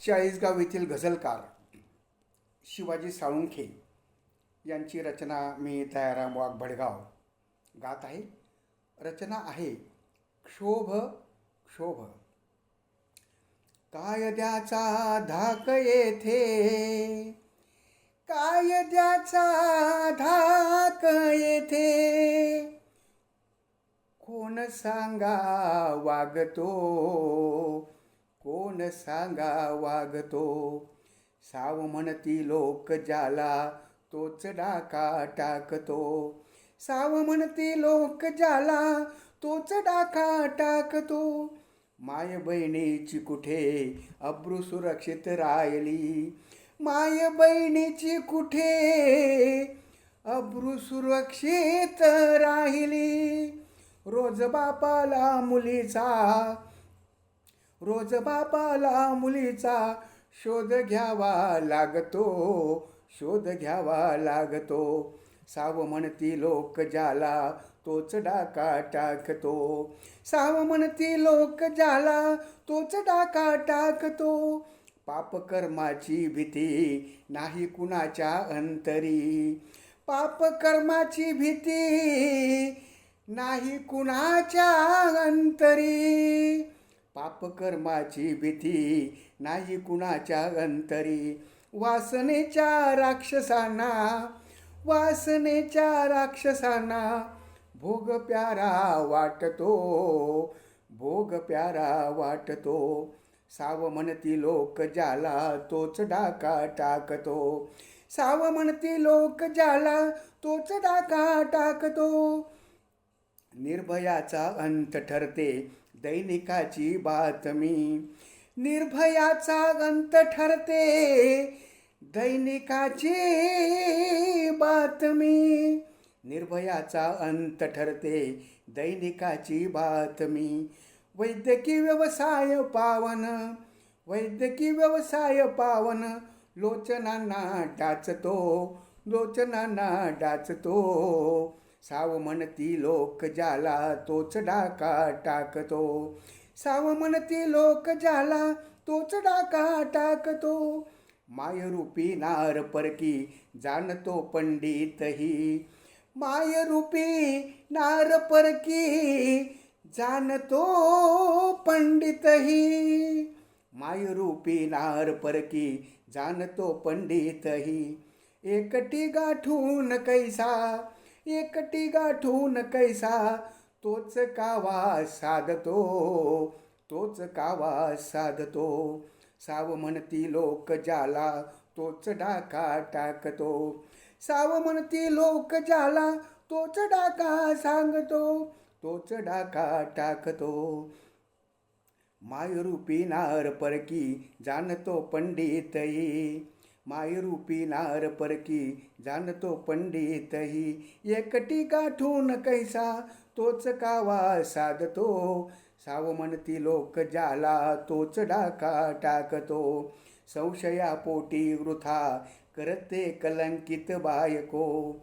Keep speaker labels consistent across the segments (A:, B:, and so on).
A: चाळीसगाव येथील गझलकार शिवाजी साळुंखे यांची रचना मी दयाराम वाघ भडगाव गात आहे. रचना आहे क्षोभ क्षोभ. कायद्याचा धाक येथे कायद्याचा धाक येथे. कोण सांगा वागतो? कोण सांगा वागतो साव म्हणती लोक ज्याला तोच डाका टाकतो. साव म्हणती लोक ज्याला तोच डाका टाकतो. माय बहिणीची कुठे अब्रू सुरक्षित राहिली? माय बहिणीची कुठे अब्रू सुरक्षित राहिली? रोज बापाला मुलीचा रोज बापाला मुलीचा शोध घ्यावा लागतो शोध घ्यावा लागतो. साव म्हणती लोक ज्याला तोच डाका टाकतो. साव म्हणती लोक ज्याला तोच डाका टाकतो. पापकर्माची भीती नाही कुणाच्या अंतरी. पापकर्माची भीती नाही कुणाच्या अंतरी. पापकर्माची भीती नाही कुणाच्या अंतरी. वासनेच्या राक्षसांना वासनेच्या राक्षसांना भोग प्यारा वाटतो भोग प्यारा वाटतो. साव म्हणती लोक ज्याला तोच डाका टाकतो. साव म्हणती लोक ज्याला तोच डाका टाकतो. निर्भयाचा अंत ठरते दैनिकाची बातमी निर्भयाचा अंत ठरते दैनिकाची बातमी निर्भयाचा अंत ठरते दैनिकाची बातमी वैद्यकीय व्यवसाय पावन वैद्यकीय व्यवसाय पावन लोचनांना डाचतो लोचनांना डाचतो. साव म्हणती लोक जाला तोच डाका टाकतो. साव म्हणती लोक जाला तोच डाका टाकतो. मायरूपी नार परकी जाणतो पंडितही. मायरूपी नार परकी जाणतो पंडितही. मायरूपी नार परकी जाणतो पंडितही. एकटी गाठून कैसा एकटी गाठून कैसा? तोच कावा साधतो तोच कावा साधतो. साव म्हणती लोक ज्याला तोच डाका टाकतो. साव म्हणती लोक ज्याला तोच डाका सांगतो तोच डाका टाकतो. मायरूपी नार परकी जाणतो पंडितही. मायरूपी नार परकी जाणतो पंडितही. एकटी गाठून कैसा तोच कावा साधतो. साव म्हणती लोक जाला तोच डाका टाकतो. संशया पोटी वृथा करते कलंकित बायको.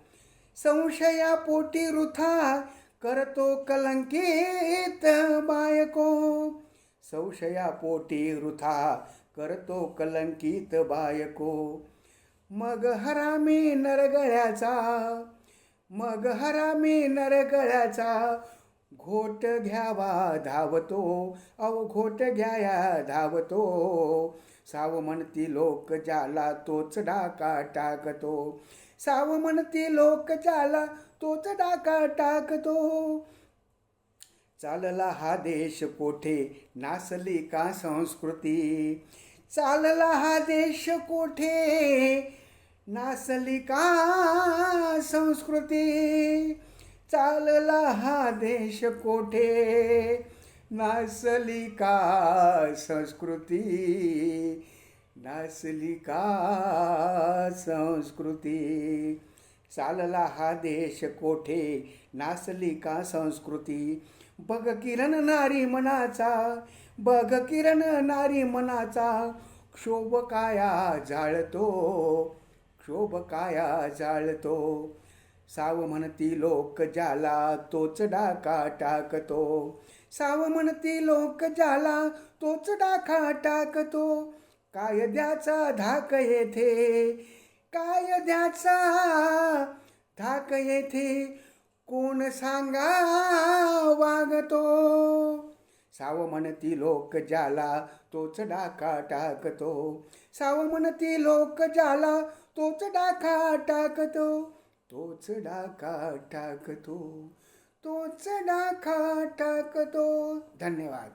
A: संशया पोटी वृथा करतो कलंकित बायको. संशया पोटी वृथा करतो कलंकित बायको. मग हरामी नरगळ्याचा मग हरामी नरगळ्याचा घोट घ्यावा धावतो. अव घोट घ्याया धावतो. साव म्हणती लोक ज्याला तोच डाका टाकतो. साव म्हणती लोक ज्याला तोच डाका टाकतो. चालला हा देश कोठे? नासली का संस्कृती? चालला हा देश कोठे? नासली का संस्कृती? चालला हा देश कोठे? नासली का संस्कृती? नासली का संस्कृती? चालला हा देश कोठे? नासली का संस्कृती? बघ किरण नारी मनाचा बघ किरण नारी मनाचा क्षोभ काया जाळतो क्षोभ काया जाळतो. साव म्हणती लोक जाला तोच डाका टाकतो. साव म्हणती लोक जाला तोच डाका टाकतो. कायद्याचा धाक येथे? काय द्याचा थाक येथे कोण सांगा वागतो? साव म्हणती लोक ज्याला तोच डाका टाकतो. साव म्हणती लोक ज्याला तोच डाका टाकतो. तोच डाका टाकतो. तोच डाका टाकतो. धन्यवाद.